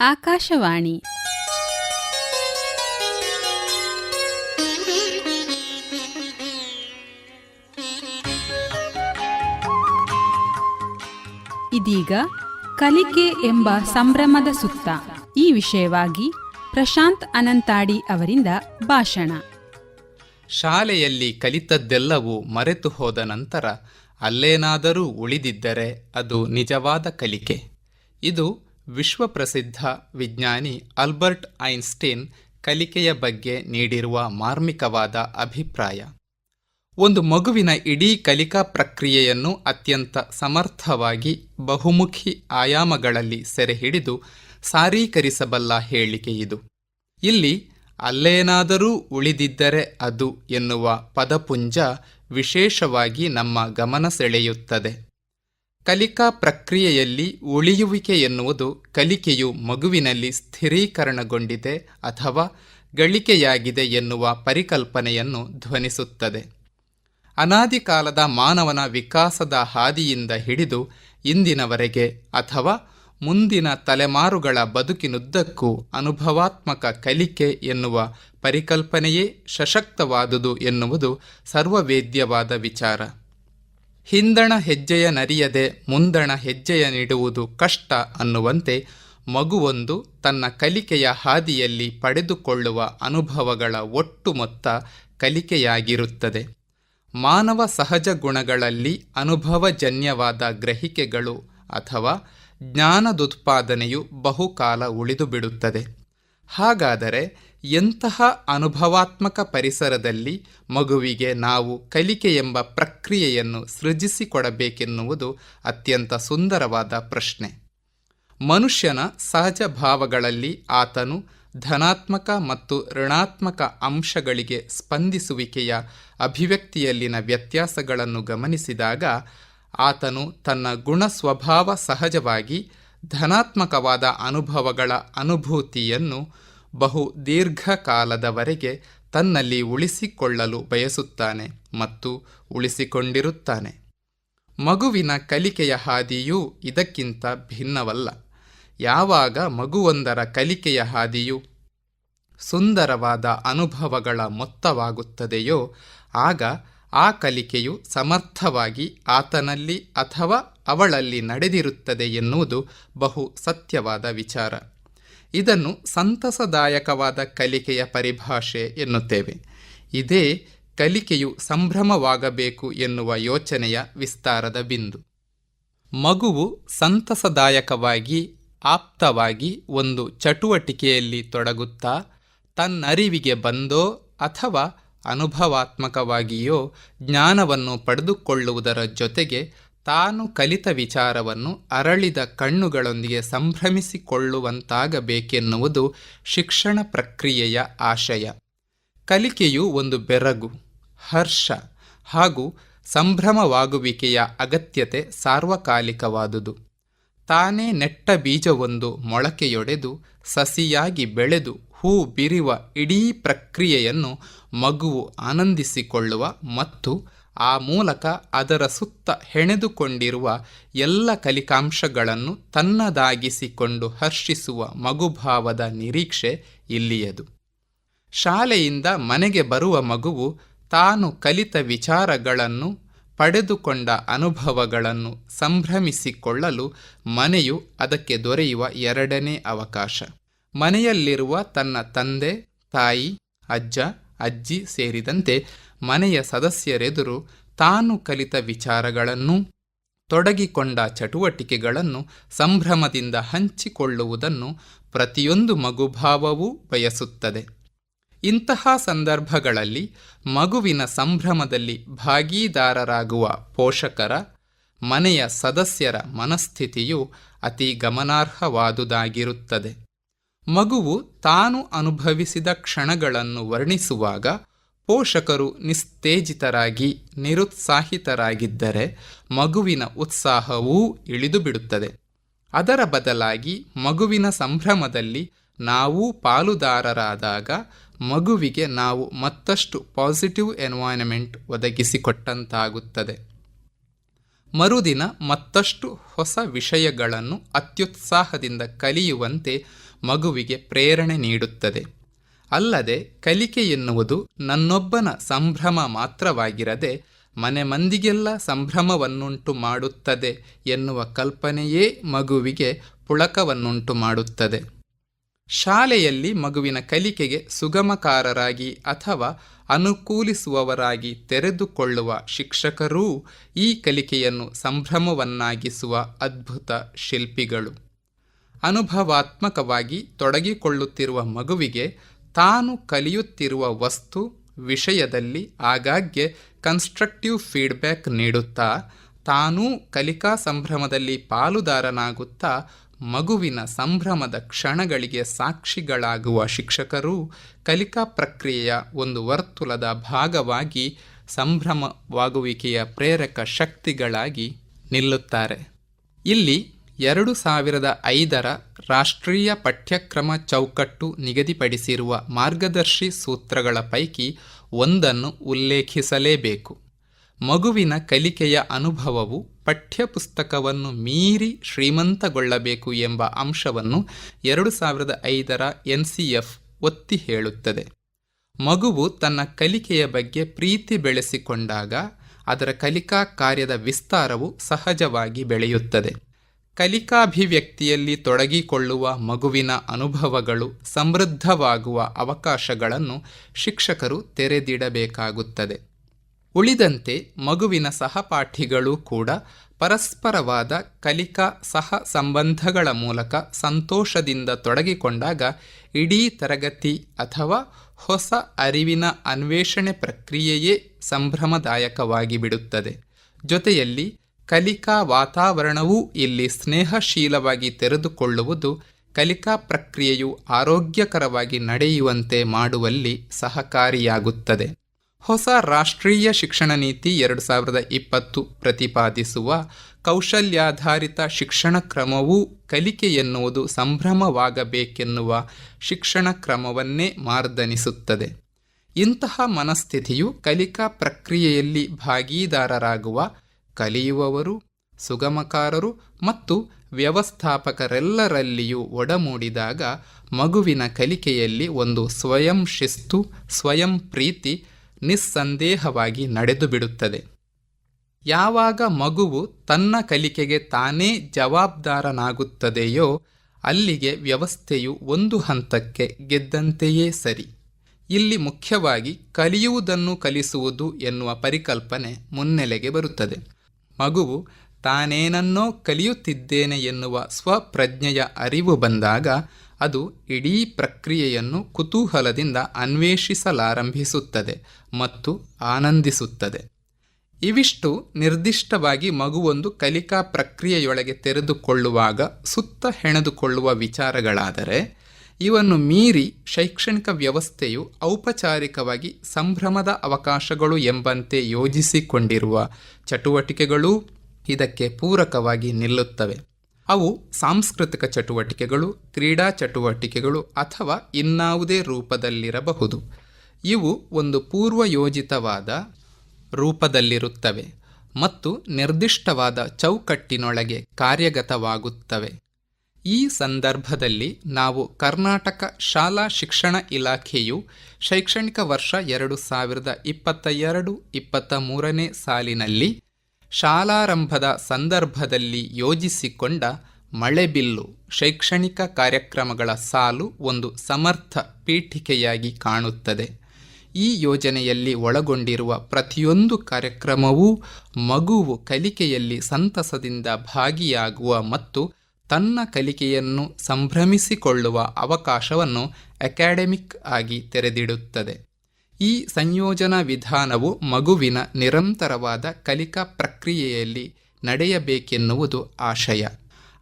ಆಕಾಶವಾಣಿ. ಇದೀಗ ಕಲಿಕೆ ಎಂಬ ಸಂಭ್ರಮದ ಸುತ್ತ. ಈ ವಿಷಯವಾಗಿ ಪ್ರಶಾಂತ್ ಅನಂತಾಡಿ ಅವರಿಂದ ಭಾಷಣ. ಶಾಲೆಯಲ್ಲಿ ಕಲಿತದ್ದೆಲ್ಲವೂ ಮರೆತು ಹೋದ ನಂತರ ಅಲ್ಲೇನಾದರೂ ಉಳಿದಿದ್ದರೆ ಅದು ನಿಜವಾದ ಕಲಿಕೆ. ಇದು ವಿಶ್ವಪ್ರಸಿದ್ಧ ವಿಜ್ಞಾನಿ ಆಲ್ಬರ್ಟ್ ಐನ್ಸ್ಟೀನ್ ಕಲಿಕೆಯ ಬಗ್ಗೆ ನೀಡಿರುವ ಮಾರ್ಮಿಕವಾದ ಅಭಿಪ್ರಾಯ. ಒಂದು ಮಗುವಿನ ಇಡೀ ಕಲಿಕಾ ಪ್ರಕ್ರಿಯೆಯನ್ನು ಅತ್ಯಂತ ಸಮರ್ಥವಾಗಿ ಬಹುಮುಖಿ ಆಯಾಮಗಳಲ್ಲಿ ಸೆರೆಹಿಡಿದು ಸಾರೀಕರಿಸಬಲ್ಲ ಹೇಳಿಕೆಯಿದು ಇಲ್ಲಿ ಅಲ್ಲೇನಾದರೂ ಉಳಿದಿದ್ದರೆ ಅದು ಎನ್ನುವ ಪದಪುಂಜ ವಿಶೇಷವಾಗಿ ನಮ್ಮ ಗಮನ ಸೆಳೆಯುತ್ತದೆ. ಕಲಿಕಾ ಪ್ರಕ್ರಿಯೆಯಲ್ಲಿ ಉಳಿಯುವಿಕೆ ಎನ್ನುವುದು ಕಲಿಕೆಯು ಮಗುವಿನಲ್ಲಿ ಸ್ಥಿರೀಕರಣಗೊಂಡಿದೆ ಅಥವಾ ಗಳಿಕೆಯಾಗಿದೆ ಎನ್ನುವ ಪರಿಕಲ್ಪನೆಯನ್ನು ಧ್ವನಿಸುತ್ತದೆ. ಅನಾದಿ ಕಾಲದ ಮಾನವನ ವಿಕಾಸದ ಹಾದಿಯಿಂದ ಹಿಡಿದು ಇಂದಿನವರೆಗೆ ಅಥವಾ ಮುಂದಿನ ತಲೆಮಾರುಗಳ ಬದುಕಿನುದ್ದಕ್ಕೂ ಅನುಭವಾತ್ಮಕ ಕಲಿಕೆ ಎನ್ನುವ ಪರಿಕಲ್ಪನೆಯೇ ಸಶಕ್ತವಾದುದು ಎನ್ನುವುದು ಸರ್ವವೇದ್ಯವಾದ ವಿಚಾರ. ಹಿಂದಣ ಹೆಜ್ಜೆಯ ನರಿಯದೆ ಮುಂದಣ ಹೆಜ್ಜೆಯ ನೀಡುವುದು ಕಷ್ಟ ಅನ್ನುವಂತೆ ಮಗುವೊಂದು ತನ್ನ ಕಲಿಕೆಯ ಹಾದಿಯಲ್ಲಿ ಪಡೆದುಕೊಳ್ಳುವ ಅನುಭವಗಳ ಒಟ್ಟು ಮೊತ್ತ ಕಲಿಕೆಯಾಗಿರುತ್ತದೆ. ಮಾನವ ಸಹಜ ಗುಣಗಳಲ್ಲಿ ಅನುಭವಜನ್ಯವಾದ ಗ್ರಹಿಕೆಗಳು ಅಥವಾ ಜ್ಞಾನದುತ್ಪಾದನೆಯು ಬಹುಕಾಲ ಉಳಿದುಬಿಡುತ್ತದೆ. ಹಾಗಾದರೆ ಎಂತಹ ಅನುಭವಾತ್ಮಕ ಪರಿಸರದಲ್ಲಿ ಮಗುವಿಗೆ ನಾವು ಕಲಿಕೆ ಎಂಬ ಪ್ರಕ್ರಿಯೆಯನ್ನು ಸೃಜಿಸಿಕೊಡಬೇಕೆನ್ನುವುದು ಅತ್ಯಂತ ಸುಂದರವಾದ ಪ್ರಶ್ನೆ. ಮನುಷ್ಯನ ಸಹಜ ಭಾವಗಳಲ್ಲಿ ಆತನು ಧನಾತ್ಮಕ ಮತ್ತು ಋಣಾತ್ಮಕ ಅಂಶಗಳಿಗೆ ಸ್ಪಂದಿಸುವಿಕೆಯ ಅಭಿವ್ಯಕ್ತಿಯಲ್ಲಿನ ವ್ಯತ್ಯಾಸಗಳನ್ನು ಗಮನಿಸಿದಾಗ ಆತನು ತನ್ನ ಗುಣ ಸ್ವಭಾವ ಸಹಜವಾಗಿ ಧನಾತ್ಮಕವಾದ ಅನುಭವಗಳ ಅನುಭೂತಿಯನ್ನು ಬಹು ದೀರ್ಘಕಾಲದವರೆಗೆ ತನ್ನಲ್ಲಿ ಉಳಿಸಿಕೊಳ್ಳಲು ಬಯಸುತ್ತಾನೆ ಮತ್ತು ಉಳಿಸಿಕೊಂಡಿರುತ್ತಾನೆ. ಮಗುವಿನ ಕಲಿಕೆಯ ಹಾದಿಯೂ ಇದಕ್ಕಿಂತ ಭಿನ್ನವಲ್ಲ. ಯಾವಾಗ ಮಗುವೊಂದರ ಕಲಿಕೆಯ ಹಾದಿಯು ಸುಂದರವಾದ ಅನುಭವಗಳ ಮೊತ್ತವಾಗುತ್ತದೆಯೋ, ಆಗ ಆ ಕಲಿಕೆಯು ಸಮರ್ಥವಾಗಿ ಆತನಲ್ಲಿ ಅಥವಾ ಅವಳಲ್ಲಿ ನಡೆದಿರುತ್ತದೆ ಎನ್ನುವುದು ಬಹು ಸತ್ಯವಾದ ವಿಚಾರ. ಇದನ್ನು ಸಂತಸದಾಯಕವಾದ ಕಲಿಕೆಯ ಪರಿಭಾಷೆ ಎನ್ನುತ್ತೇವೆ. ಇದೇ ಕಲಿಕೆಯು ಸಂಭ್ರಮವಾಗಬೇಕು ಎನ್ನುವ ಯೋಚನೆಯ ವಿಸ್ತಾರದ ಬಿಂದು. ಮಗುವು ಸಂತಸದಾಯಕವಾಗಿ, ಆಪ್ತವಾಗಿ ಒಂದು ಚಟುವಟಿಕೆಯಲ್ಲಿ ತೊಡಗುತ್ತಾ, ತನ್ನರಿವಿಗೆ ಬಂದೋ ಅಥವಾ ಅನುಭವಾತ್ಮಕವಾಗಿಯೋ ಜ್ಞಾನವನ್ನು ಪಡೆದುಕೊಳ್ಳುವುದರ ಜೊತೆಗೆ ತಾನು ಕಲಿತ ವಿಚಾರವನ್ನು ಅರಳಿದ ಕಣ್ಣುಗಳೊಂದಿಗೆ ಸಂಭ್ರಮಿಸಿಕೊಳ್ಳುವಂತಾಗಬೇಕೆನ್ನುವುದು ಶಿಕ್ಷಣ ಪ್ರಕ್ರಿಯೆಯ ಆಶಯ. ಕಲಿಕೆಯು ಒಂದು ಬೆರಗು, ಹರ್ಷ ಹಾಗೂ ಸಂಭ್ರಮವಾಗುವಿಕೆಯ ಅಗತ್ಯತೆ ಸಾರ್ವಕಾಲಿಕವಾದುದು. ತಾನೇ ನೆಟ್ಟ ಬೀಜವೊಂದು ಮೊಳಕೆಯೊಡೆದು ಸಸಿಯಾಗಿ ಬೆಳೆದು ಹೂ ಬಿರಿವ ಇಡೀ ಪ್ರಕ್ರಿಯೆಯನ್ನು ಮಗುವು ಆನಂದಿಸಿಕೊಳ್ಳುವ ಮತ್ತು ಆ ಮೂಲಕ ಅದರ ಸುತ್ತ ಹೆಣೆದುಕೊಂಡಿರುವ ಎಲ್ಲ ಕಲಿಕಾಂಶಗಳನ್ನು ತನ್ನದಾಗಿಸಿಕೊಂಡು ಹರ್ಷಿಸುವ ಮಗುಭಾವದ ನಿರೀಕ್ಷೆ ಇಲ್ಲಿಯದು. ಶಾಲೆಯಿಂದ ಮನೆಗೆ ಬರುವ ಮಗುವು ತಾನು ಕಲಿತ ವಿಚಾರಗಳನ್ನು, ಪಡೆದುಕೊಂಡ ಅನುಭವಗಳನ್ನು ಸಂಭ್ರಮಿಸಿಕೊಳ್ಳಲು ಮನೆಯು ಅದಕ್ಕೆ ದೊರೆಯುವ ಎರಡನೇ ಅವಕಾಶ. ಮನೆಯಲ್ಲಿರುವ ತನ್ನ ತಂದೆ, ತಾಯಿ, ಅಜ್ಜ, ಅಜ್ಜಿ ಸೇರಿದಂತೆ ಮನೆಯ ಸದಸ್ಯರೆದುರು ತಾನು ಕಲಿತ ವಿಚಾರಗಳನ್ನು, ತೊಡಗಿಕೊಂಡ ಚಟುವಟಿಕೆಗಳನ್ನು ಸಂಭ್ರಮದಿಂದ ಹಂಚಿಕೊಳ್ಳುವುದನ್ನು ಪ್ರತಿಯೊಂದು ಮಗುಭಾವವೂ ಬಯಸುತ್ತದೆ. ಇಂತಹ ಸಂದರ್ಭಗಳಲ್ಲಿ ಮಗುವಿನ ಸಂಭ್ರಮದಲ್ಲಿ ಭಾಗೀದಾರರಾಗುವ ಪೋಷಕರ, ಮನೆಯ ಸದಸ್ಯರ ಮನಸ್ಥಿತಿಯು ಅತಿ ಗಮನಾರ್ಹವಾದುದಾಗಿರುತ್ತದೆ. ಮಗುವು ತಾನು ಅನುಭವಿಸಿದ ಕ್ಷಣಗಳನ್ನು ವರ್ಣಿಸುವಾಗ ಪೋಷಕರು ನಿಸ್ತೇಜಿತರಾಗಿ, ನಿರುತ್ಸಾಹಿತರಾಗಿದ್ದರೆ ಮಗುವಿನ ಉತ್ಸಾಹವೂ ಇಳಿದು ಬಿಡುತ್ತದೆ ಅದರ ಬದಲಾಗಿ ಮಗುವಿನ ಸಂಭ್ರಮದಲ್ಲಿ ನಾವೂ ಪಾಲುದಾರರಾದಾಗ ಮಗುವಿಗೆ ನಾವು ಮತ್ತಷ್ಟು ಪಾಸಿಟಿವ್ ಎನ್ವೈರನ್ಮೆಂಟ್ ಒದಗಿಸಿಕೊಟ್ಟಂತಾಗುತ್ತದೆ. ಮರುದಿನ ಮತ್ತಷ್ಟು ಹೊಸ ವಿಷಯಗಳನ್ನು ಅತ್ಯುತ್ಸಾಹದಿಂದ ಕಲಿಯುವಂತೆ ಮಗುವಿಗೆ ಪ್ರೇರಣೆ ನೀಡುತ್ತದೆ. ಅಲ್ಲದೆ ಕಲಿಕೆ ಎನ್ನುವುದು ನನ್ನೊಬ್ಬನ ಸಂಭ್ರಮ ಮಾತ್ರವಾಗಿರದೆ ಮನೆ ಮಂದಿಗೆಲ್ಲ ಸಂಭ್ರಮವನ್ನುಂಟು ಮಾಡುತ್ತದೆ ಎನ್ನುವ ಕಲ್ಪನೆಯೇ ಮಗುವಿಗೆ ಪುಳಕವನ್ನುಂಟು ಮಾಡುತ್ತದೆ. ಶಾಲೆಯಲ್ಲಿ ಮಗುವಿನ ಕಲಿಕೆಗೆ ಸುಗಮಕಾರರಾಗಿ ಅಥವಾ ಅನುಕೂಲಿಸುವವರಾಗಿ ತೆರೆದುಕೊಳ್ಳುವ ಶಿಕ್ಷಕರೂ ಈ ಕಲಿಕೆಯನ್ನು ಸಂಭ್ರಮವನ್ನಾಗಿಸುವ ಅದ್ಭುತ ಶಿಲ್ಪಿಗಳು. ಅನುಭವಾತ್ಮಕವಾಗಿ ತೊಡಗಿಕೊಳ್ಳುತ್ತಿರುವ ಮಗುವಿಗೆ ತಾನು ಕಲಿಯುತ್ತಿರುವ ವಸ್ತು ವಿಷಯದಲ್ಲಿ ಆಗಾಗ್ಗೆ ಕನ್ಸ್ಟ್ರಕ್ಟಿವ್ ಫೀಡ್ಬ್ಯಾಕ್ ನೀಡುತ್ತಾ, ತಾನೂ ಕಲಿಕಾ ಸಂಭ್ರಮದಲ್ಲಿ ಪಾಲುದಾರನಾಗುತ್ತಾ, ಮಗುವಿನ ಸಂಭ್ರಮದ ಕ್ಷಣಗಳಿಗೆ ಸಾಕ್ಷಿಗಳಾಗುವ ಶಿಕ್ಷಕರು ಕಲಿಕಾ ಪ್ರಕ್ರಿಯೆಯ ಒಂದು ವರ್ತುಲದ ಭಾಗವಾಗಿ ಸಂಭ್ರಮವಾಗುವಿಕೆಯ ಪ್ರೇರಕ ಶಕ್ತಿಗಳಾಗಿ ನಿಲ್ಲುತ್ತಾರೆ. ಇಲ್ಲಿ ಎರಡು ಸಾವಿರದ ಐದರ ರಾಷ್ಟ್ರೀಯ ಪಠ್ಯಕ್ರಮ ಚೌಕಟ್ಟು ನಿಗದಿಪಡಿಸಿರುವ ಮಾರ್ಗದರ್ಶಿ ಸೂತ್ರಗಳ ಪೈಕಿ ಒಂದನ್ನು ಉಲ್ಲೇಖಿಸಲೇಬೇಕು. ಮಗುವಿನ ಕಲಿಕೆಯ ಅನುಭವವು ಪಠ್ಯಪುಸ್ತಕವನ್ನು ಮೀರಿ ಶ್ರೀಮಂತಗೊಳ್ಳಬೇಕು ಎಂಬ ಅಂಶವನ್ನು ಎರಡು ಸಾವಿರದ ಐದರ ಎನ್ ಸಿ ಎಫ್ ಒತ್ತಿ ಹೇಳುತ್ತದೆ. ಮಗುವು ತನ್ನ ಕಲಿಕೆಯ ಬಗ್ಗೆ ಪ್ರೀತಿ ಬೆಳೆಸಿಕೊಂಡಾಗ ಅದರ ಕಲಿಕಾ ಕಾರ್ಯದ ವಿಸ್ತಾರವು ಸಹಜವಾಗಿ ಬೆಳೆಯುತ್ತದೆ. ಕಲಿಕಾಭಿವ್ಯಕ್ತಿಯಲ್ಲಿ ತೊಡಗಿಕೊಳ್ಳುವ ಮಗುವಿನ ಅನುಭವಗಳು ಸಮೃದ್ಧವಾಗುವ ಅವಕಾಶಗಳನ್ನು ಶಿಕ್ಷಕರು ತೆರೆದಿಡಬೇಕಾಗುತ್ತದೆ. ಉಳಿದಂತೆ ಮಗುವಿನ ಸಹಪಾಠಿಗಳು ಕೂಡ ಪರಸ್ಪರವಾದ ಕಲಿಕಾ ಸಹ ಸಂಬಂಧಗಳ ಮೂಲಕ ಸಂತೋಷದಿಂದ ತೊಡಗಿಕೊಂಡಾಗ ಇಡೀ ತರಗತಿ ಅಥವಾ ಹೊಸ ಅರಿವಿನ ಅನ್ವೇಷಣೆ ಪ್ರಕ್ರಿಯೆಯೇ ಸಂಭ್ರಮದಾಯಕವಾಗಿ ಬಿಡುತ್ತದೆ ಜೊತೆಯಲ್ಲಿ ಕಲಿಕಾ ವಾತಾವರಣವೂ ಇಲ್ಲಿ ಸ್ನೇಹಶೀಲವಾಗಿ ತೆರೆದುಕೊಳ್ಳುವುದು ಕಲಿಕಾ ಪ್ರಕ್ರಿಯೆಯು ಆರೋಗ್ಯಕರವಾಗಿ ನಡೆಯುವಂತೆ ಮಾಡುವಲ್ಲಿ ಸಹಕಾರಿಯಾಗುತ್ತದೆ. ಹೊಸ ರಾಷ್ಟ್ರೀಯ ಶಿಕ್ಷಣ ನೀತಿ ಎರಡು ಸಾವಿರದ ಇಪ್ಪತ್ತು ಪ್ರತಿಪಾದಿಸುವ ಕೌಶಲ್ಯಾಧಾರಿತ ಶಿಕ್ಷಣ ಕ್ರಮವೂ ಕಲಿಕೆ ಎನ್ನುವುದು ಸಂಭ್ರಮವಾಗಬೇಕೆನ್ನುವ ಶಿಕ್ಷಣ ಕ್ರಮವನ್ನೇ ಮಾರ್ದನಿಸುತ್ತದೆ. ಇಂತಹ ಮನಸ್ಥಿತಿಯು ಕಲಿಕಾ ಪ್ರಕ್ರಿಯೆಯಲ್ಲಿ ಭಾಗೀದಾರರಾಗುವ ಕಲಿಯುವವರು, ಸುಗಮಕಾರರು ಮತ್ತು ವ್ಯವಸ್ಥಾಪಕರೆಲ್ಲರಲ್ಲಿಯೂ ಒಡಮೂಡಿದಾಗ ಮಗುವಿನ ಕಲಿಕೆಯಲ್ಲಿ ಒಂದು ಸ್ವಯಂ ಶಿಸ್ತು, ಸ್ವಯಂ ಪ್ರೀತಿ ನಿಸ್ಸಂದೇಹವಾಗಿ ನಡೆದುಬಿಡುತ್ತದೆ. ಯಾವಾಗ ಮಗುವು ತನ್ನ ಕಲಿಕೆಗೆ ತಾನೇ ಜವಾಬ್ದಾರನಾಗುತ್ತದೆಯೋ ಅಲ್ಲಿಗೆ ವ್ಯವಸ್ಥೆಯು ಒಂದು ಹಂತಕ್ಕೆ ಗೆದ್ದಂತೆಯೇ ಸರಿ. ಇಲ್ಲಿ ಮುಖ್ಯವಾಗಿ ಕಲಿಯುವುದನ್ನು ಕಲಿಸುವುದು ಎನ್ನುವ ಪರಿಕಲ್ಪನೆ ಮುನ್ನೆಲೆಗೆ ಬರುತ್ತದೆ. ಮಗುವು ತಾನೇನನ್ನೋ ಕಲಿಯುತ್ತಿದ್ದೇನೆ ಎನ್ನುವ ಸ್ವಪ್ರಜ್ಞೆಯ ಅರಿವು ಬಂದಾಗ ಅದು ಇಡೀ ಪ್ರಕ್ರಿಯೆಯನ್ನು ಕುತೂಹಲದಿಂದ ಅನ್ವೇಷಿಸಲಾರಂಭಿಸುತ್ತದೆ ಮತ್ತು ಆನಂದಿಸುತ್ತದೆ. ಇವಿಷ್ಟು ನಿರ್ದಿಷ್ಟವಾಗಿ ಮಗುವೊಂದು ಕಲಿಕಾ ಪ್ರಕ್ರಿಯೆಯೊಳಗೆ ತೆರೆದುಕೊಳ್ಳುವಾಗ ಸುತ್ತ ಹೆಣೆದುಕೊಳ್ಳುವ ವಿಚಾರಗಳಾದರೆ ಇವನ್ನು ಮೀರಿ ಶೈಕ್ಷಣಿಕ ವ್ಯವಸ್ಥೆಯು ಔಪಚಾರಿಕವಾಗಿ ಸಂಭ್ರಮದ ಅವಕಾಶಗಳು ಎಂಬಂತೆ ಯೋಜಿಸಿಕೊಂಡಿರುವ ಚಟುವಟಿಕೆಗಳೂ ಇದಕ್ಕೆ ಪೂರಕವಾಗಿ ನಿಲ್ಲುತ್ತವೆ. ಅವು ಸಾಂಸ್ಕೃತಿಕ ಚಟುವಟಿಕೆಗಳು, ಕ್ರೀಡಾ ಚಟುವಟಿಕೆಗಳು ಅಥವಾ ಇನ್ನಾವುದೇ ರೂಪದಲ್ಲಿರಬಹುದು. ಇವು ಒಂದು ಪೂರ್ವಯೋಜಿತವಾದ ರೂಪದಲ್ಲಿರುತ್ತವೆ ಮತ್ತು ನಿರ್ದಿಷ್ಟವಾದ ಚೌಕಟ್ಟಿನೊಳಗೆ ಕಾರ್ಯಗತವಾಗುತ್ತವೆ. ಈ ಸಂದರ್ಭದಲ್ಲಿ ನಾವು ಕರ್ನಾಟಕ ಶಾಲಾ ಶಿಕ್ಷಣ ಇಲಾಖೆಯು ಶೈಕ್ಷಣಿಕ ವರ್ಷ ಎರಡು ಸಾವಿರದ ಇಪ್ಪತ್ತ ಎರಡು ಇಪ್ಪತ್ತ ಮೂರನೇ ಸಾಲಿನಲ್ಲಿ ಶಾಲಾರಂಭದ ಸಂದರ್ಭದಲ್ಲಿ ಯೋಜಿಸಿಕೊಂಡ ಮಳೆಬಿಲ್ಲು ಶೈಕ್ಷಣಿಕ ಕಾರ್ಯಕ್ರಮಗಳ ಸಾಲು ಒಂದು ಸಮರ್ಥ ಪೀಠಿಕೆಯಾಗಿ ಕಾಣುತ್ತದೆ. ಈ ಯೋಜನೆಯಲ್ಲಿ ಒಳಗೊಂಡಿರುವ ಪ್ರತಿಯೊಂದು ಕಾರ್ಯಕ್ರಮವೂ ಮಗುವು ಕಲಿಕೆಯಲ್ಲಿ ಸಂತಸದಿಂದ ಭಾಗಿಯಾಗುವ ಮತ್ತು ತನ್ನ ಕಲಿಕೆಯನ್ನು ಸಂಭ್ರಮಿಸಿಕೊಳ್ಳುವ ಅವಕಾಶವನ್ನು ಅಕಾಡೆಮಿಕ್ ಆಗಿ ತೆರೆದಿಡುತ್ತದೆ. ಈ ಸಂಯೋಜನಾ ವಿಧಾನವು ಮಗುವಿನ ನಿರಂತರವಾದ ಕಲಿಕಾ ಪ್ರಕ್ರಿಯೆಯಲ್ಲಿ ನಡೆಯಬೇಕೆನ್ನುವುದು ಆಶಯ.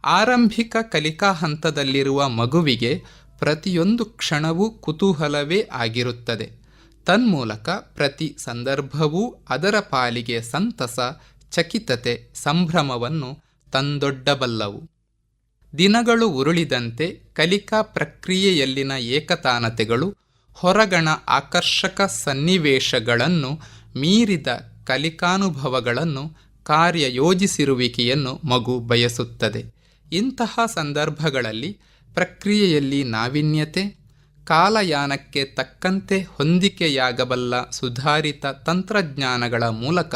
ಆರಂಭಿಕ ಕಲಿಕಾ ಹಂತದಲ್ಲಿರುವ ಮಗುವಿಗೆ ಪ್ರತಿಯೊಂದು ಕ್ಷಣವೂ ಕುತೂಹಲವೇ ಆಗಿರುತ್ತದೆ. ತನ್ಮೂಲಕ ಪ್ರತಿ ಸಂದರ್ಭವೂ ಅದರ ಪಾಲಿಗೆ ಸಂತಸ, ಚಕಿತತೆ, ಸಂಭ್ರಮವನ್ನು ತಂದೊಡ್ಡಬಲ್ಲವು. ದಿನಗಳು ಉರುಳಿದಂತೆ ಕಲಿಕಾ ಪ್ರಕ್ರಿಯೆಯಲ್ಲಿನ ಏಕತಾನತೆಗಳು, ಹೊರಗಣ ಆಕರ್ಷಕ ಸನ್ನಿವೇಶಗಳನ್ನು ಮೀರಿದ ಕಲಿಕಾನುಭವಗಳನ್ನು ಕಾರ್ಯಯೋಜಿಸಿರುವಿಕೆಯನ್ನು ಮಗು ಬಯಸುತ್ತದೆ. ಇಂತಹ ಸಂದರ್ಭಗಳಲ್ಲಿ ಪ್ರಕ್ರಿಯೆಯಲ್ಲಿ ನಾವೀನ್ಯತೆ, ಕಾಲಯಾನಕ್ಕೆ ತಕ್ಕಂತೆ ಹೊಂದಿಕೆಯಾಗಬಲ್ಲ ಸುಧಾರಿತ ತಂತ್ರಜ್ಞಾನಗಳ ಮೂಲಕ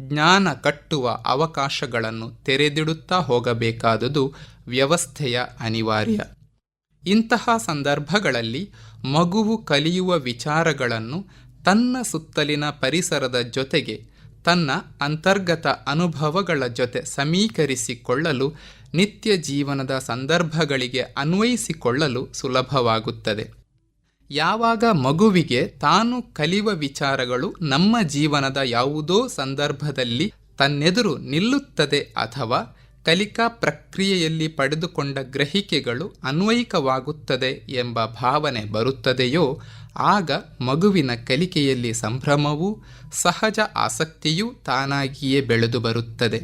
ಜ್ಞಾನ ಕಟ್ಟುವ ಅವಕಾಶಗಳನ್ನು ತೆರೆದಿಡುತ್ತಾ ಹೋಗಬೇಕಾದುದು ವ್ಯವಸ್ಥೆಯ ಅನಿವಾರ್ಯ. ಇಂತಹ ಸಂದರ್ಭಗಳಲ್ಲಿ ಮಗುವು ಕಲಿಯುವ ವಿಚಾರಗಳನ್ನು ತನ್ನ ಸುತ್ತಲಿನ ಪರಿಸರದ ಜೊತೆಗೆ ತನ್ನ ಅಂತರ್ಗತ ಅನುಭವಗಳ ಜೊತೆ ಸಮೀಕರಿಸಿಕೊಳ್ಳಲು ನಿತ್ಯ ಜೀವನದ ಸಂದರ್ಭಗಳಿಗೆ ಅನ್ವಯಿಸಿಕೊಳ್ಳಲು ಸುಲಭವಾಗುತ್ತದೆ. ಯಾವಾಗ ಮಗುವಿಗೆ ತಾನು ಕಲಿಯುವ ವಿಚಾರಗಳು ನಮ್ಮ ಜೀವನದ ಯಾವುದೋ ಸಂದರ್ಭದಲ್ಲಿ ತನ್ನೆದುರು ನಿಲ್ಲುತ್ತದೆ ಅಥವಾ ಕಲಿಕಾ ಪ್ರಕ್ರಿಯೆಯಲ್ಲಿ ಪಡೆದುಕೊಂಡ ಗ್ರಹಿಕೆಗಳು ಅನ್ವಯಿಕವಾಗುತ್ತದೆ ಎಂಬ ಭಾವನೆ ಬರುತ್ತದೆಯೋ, ಆಗ ಮಗುವಿನ ಕಲಿಕೆಯಲ್ಲಿ ಸಂಭ್ರಮವೂ ಸಹಜ ಆಸಕ್ತಿಯೂ ತಾನಾಗಿಯೇ ಬೆಳೆದು ಬರುತ್ತದೆ.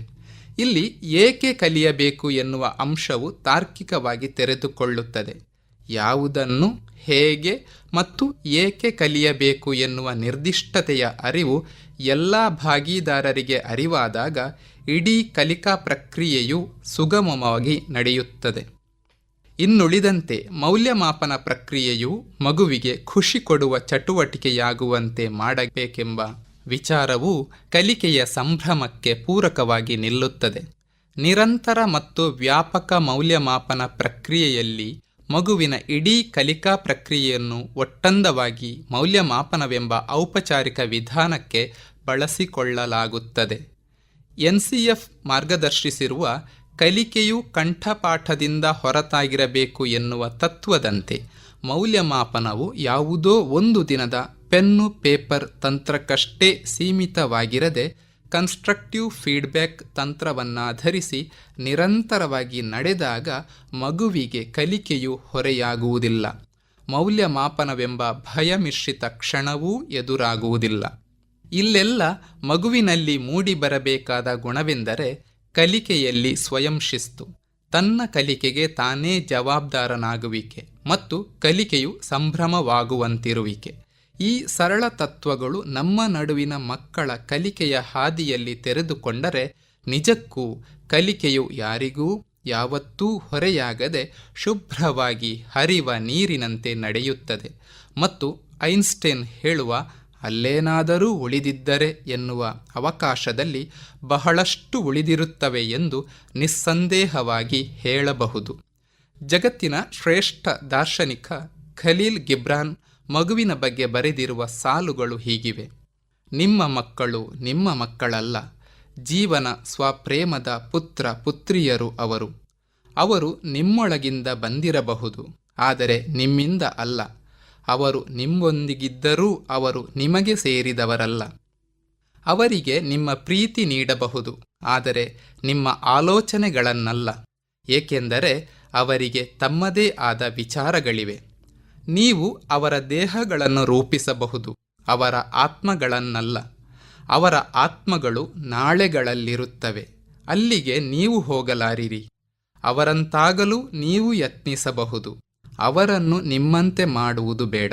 ಇಲ್ಲಿ ಏಕೆ ಕಲಿಯಬೇಕು ಎನ್ನುವ ಅಂಶವು ತಾರ್ಕಿಕವಾಗಿ ತೆರೆದುಕೊಳ್ಳುತ್ತದೆ. ಯಾವುದನ್ನು, ಹೇಗೆ ಮತ್ತು ಏಕೆ ಕಲಿಯಬೇಕು ಎನ್ನುವ ನಿರ್ದಿಷ್ಟತೆಯ ಅರಿವು ಎಲ್ಲ ಭಾಗಿದಾರರಿಗೆ ಅರಿವಾದಾಗ ಇಡೀ ಕಲಿಕಾ ಪ್ರಕ್ರಿಯೆಯು ಸುಗಮವಾಗಿ ನಡೆಯುತ್ತದೆ. ಇನ್ನುಳಿದಂತೆ ಮೌಲ್ಯಮಾಪನ ಪ್ರಕ್ರಿಯೆಯು ಮಗುವಿಗೆ ಖುಷಿ ಕೊಡುವ ಚಟುವಟಿಕೆಯಾಗುವಂತೆ ಮಾಡಬೇಕೆಂಬ ವಿಚಾರವು ಕಲಿಕೆಯ ಸಂಭ್ರಮಕ್ಕೆ ಪೂರಕವಾಗಿ ನಿಲ್ಲುತ್ತದೆ. ನಿರಂತರ ಮತ್ತು ವ್ಯಾಪಕ ಮೌಲ್ಯಮಾಪನ ಪ್ರಕ್ರಿಯೆಯಲ್ಲಿ ಮಗುವಿನ ಇಡೀ ಕಲಿಕಾ ಪ್ರಕ್ರಿಯೆಯನ್ನು ಒಟ್ಟಂದವಾಗಿ ಮೌಲ್ಯಮಾಪನವೆಂಬ ಔಪಚಾರಿಕ ವಿಧಾನಕ್ಕೆ ಬಳಸಿಕೊಳ್ಳಲಾಗುತ್ತದೆ. ಎನ್ಸಿಎಫ್ ಮಾರ್ಗದರ್ಶಿಸಿರುವ ಕಲಿಕೆಯು ಕಂಠಪಾಠದಿಂದ ಹೊರತಾಗಿರಬೇಕು ಎನ್ನುವ ತತ್ವದಂತೆ ಮೌಲ್ಯಮಾಪನವು ಯಾವುದೋ ಒಂದು ದಿನದ ಪೆನ್ನು, ಪೇಪರ್ ತಂತ್ರಕ್ಕಷ್ಟೇ ಸೀಮಿತವಾಗಿರದೆ ಕನ್ಸ್ಟ್ರಕ್ಟಿವ್ ಫೀಡ್ಬ್ಯಾಕ್ ತಂತ್ರವನ್ನಾಧರಿಸಿ ನಿರಂತರವಾಗಿ ನಡೆದಾಗ ಮಗುವಿಗೆ ಕಲಿಕೆಯು ಹೊರೆಯಾಗುವುದಿಲ್ಲ. ಮೌಲ್ಯಮಾಪನವೆಂಬ ಭಯಮಿಶ್ರಿತ ಕ್ಷಣವೂ ಎದುರಾಗುವುದಿಲ್ಲ. ಇಲ್ಲೆಲ್ಲ ಮಗುವಿನಲ್ಲಿ ಮೂಡಿಬರಬೇಕಾದ ಗುಣವೆಂದರೆ ಕಲಿಕೆಯಲ್ಲಿ ಸ್ವಯಂ ಶಿಸ್ತು. ತನ್ನ ಕಲಿಕೆಗೆ ತಾನೇ ಜವಾಬ್ದಾರನಾಗುವಿಕೆ ಮತ್ತು ಕಲಿಕೆಯು ಸಂಭ್ರಮವಾಗುವಂತಿರುವಿಕೆ. ಈ ಸರಳ ತತ್ವಗಳು ನಮ್ಮ ನಡುವಿನ ಮಕ್ಕಳ ಕಲಿಕೆಯ ಹಾದಿಯಲ್ಲಿ ತೆರೆದುಕೊಂಡರೆ ನಿಜಕ್ಕೂ ಕಲಿಕೆಯು ಯಾರಿಗೂ ಯಾವತ್ತೂ ಹೊರೆಯಾಗದೆ ಶುಭ್ರವಾಗಿ ಹರಿವ ನೀರಿನಂತೆ ನಡೆಯುತ್ತದೆ. ಮತ್ತು ಐನ್ಸ್ಟೈನ್ ಹೇಳುವ ಅಲ್ಲೇನಾದರೂ ಉಳಿದಿದ್ದರೆ ಎನ್ನುವ ಅವಕಾಶದಲ್ಲಿ ಬಹಳಷ್ಟು ಉಳಿದಿರುತ್ತವೆ ಎಂದು ನಿಸ್ಸಂದೇಹವಾಗಿ ಹೇಳಬಹುದು. ಜಗತ್ತಿನ ಶ್ರೇಷ್ಠ ದಾರ್ಶನಿಕ ಖಲೀಲ್ ಗಿಬ್ರಾನ್ ಮಗುವಿನ ಬಗ್ಗೆ ಬರೆದಿರುವ ಸಾಲುಗಳು ಹೀಗಿವೆ. ನಿಮ್ಮ ಮಕ್ಕಳು ನಿಮ್ಮ ಮಕ್ಕಳಲ್ಲ, ಜೀವನ ಸ್ವಪ್ರೇಮದ ಪುತ್ರ ಪುತ್ರಿಯರು ಅವರು. ಅವರು ನಿಮ್ಮೊಳಗಿಂದ ಬಂದಿರಬಹುದು, ಆದರೆ ನಿಮ್ಮಿಂದ ಅಲ್ಲ. ಅವರು ನಿಮ್ಮೊಂದಿಗಿದ್ದರೂ ಅವರು ನಿಮಗೆ ಸೇರಿದವರಲ್ಲ. ಅವರಿಗೆ ನಿಮ್ಮ ಪ್ರೀತಿ ನೀಡಬಹುದು, ಆದರೆ ನಿಮ್ಮ ಆಲೋಚನೆಗಳನ್ನಲ್ಲ, ಏಕೆಂದರೆ ಅವರಿಗೆ ತಮ್ಮದೇ ಆದ ವಿಚಾರಗಳಿವೆ. ನೀವು ಅವರ ದೇಹಗಳನ್ನು ರೂಪಿಸಬಹುದು, ಅವರ ಆತ್ಮಗಳನ್ನಲ್ಲ. ಅವರ ಆತ್ಮಗಳು ನಾಳೆಗಳಲ್ಲಿರುತ್ತವೆ, ಅಲ್ಲಿಗೆ ನೀವು ಹೋಗಲಾರಿರಿ. ಅವರಂತಾಗಲು ನೀವು ಯತ್ನಿಸಬಹುದು. ಅವರನ್ನು ನಿಮ್ಮಂತೆ ಮಾಡುವುದು ಬೇಡ.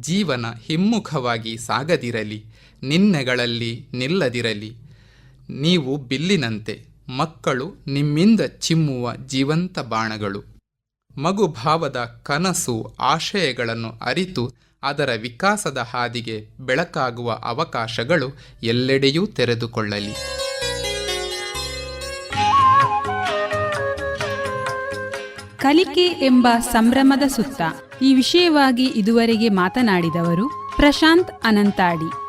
ಜೀವನ ಹಿಮ್ಮುಖವಾಗಿ ಸಾಗದಿರಲಿ, ನಿನ್ನೆಗಳಲ್ಲಿ ನಿಲ್ಲದಿರಲಿ. ನೀವು ಬಿಲ್ಲಿನಂತೆ, ಮಕ್ಕಳು ನಿಮ್ಮಿಂದ ಚಿಮ್ಮುವ ಜೀವಂತ ಬಾಣಗಳು. ಮಗುಭಾವದ ಕನಸು ಆಶಯಗಳನ್ನು ಅರಿತು ಅದರ ವಿಕಾಸದ ಹಾದಿಗೆ ಬೆಳಕಾಗುವ ಅವಕಾಶಗಳು ಎಲ್ಲೆಡೆಯೂ ತೆರೆದುಕೊಳ್ಳಲಿ. ಕಲಿಕೆ ಎಂಬ ಸಂಭ್ರಮದ ಸುತ್ತ ಈ ವಿಷಯವಾಗಿ ಇದುವರೆಗೆ ಮಾತನಾಡಿದವರು ಪ್ರಶಾಂತ್ ಅನಂತಾಡಿ.